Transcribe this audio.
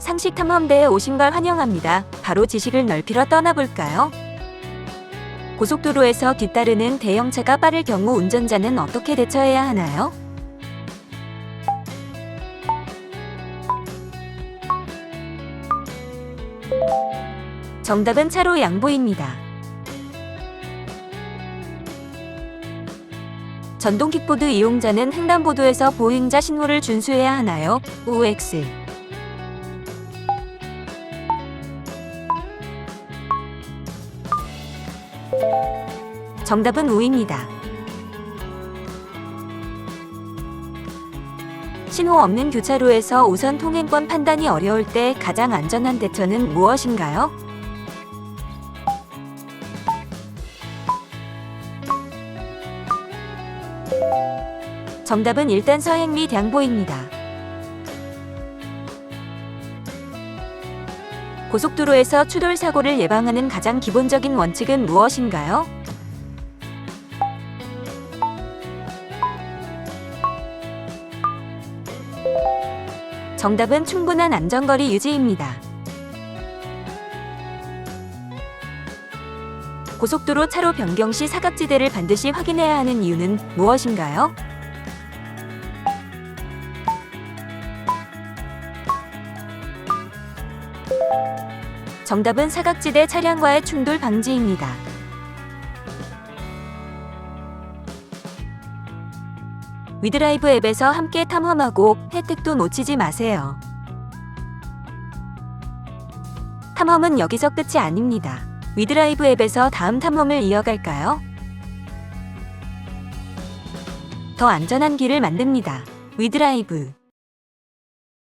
상식 탐험대에 오신 걸 환영합니다. 바로 지식을 넓히러 떠나볼까요? 고속도로에서 뒤따르는 대형차가 빠를 경우 운전자는 어떻게 대처해야 하나요? 정답은 차로 양보입니다. 전동 킥보드 이용자는 횡단보도에서 보행자 신호를 준수해야 하나요? OX 정답은 우입니다. 신호 없는 교차로에서 우선 통행권 판단이 어려울 때 가장 안전한 대처는 무엇인가요? 정답은 일단 서행 및 양보입니다. 고속도로에서 추돌 사고를 예방하는 가장 기본적인 원칙은 무엇인가요? 정답은 충분한 안전거리 유지입니다. 고속도로 차로 변경 시 사각지대를 반드시 확인해야 하는 이유는 무엇인가요? 정답은 사각지대 차량과의 충돌 방지입니다. 위드라이브 앱에서 함께 탐험하고 혜택도 놓치지 마세요. 탐험은 여기서 끝이 아닙니다. 위드라이브 앱에서 다음 탐험을 이어갈까요? 더 안전한 길을 만듭니다. 위드라이브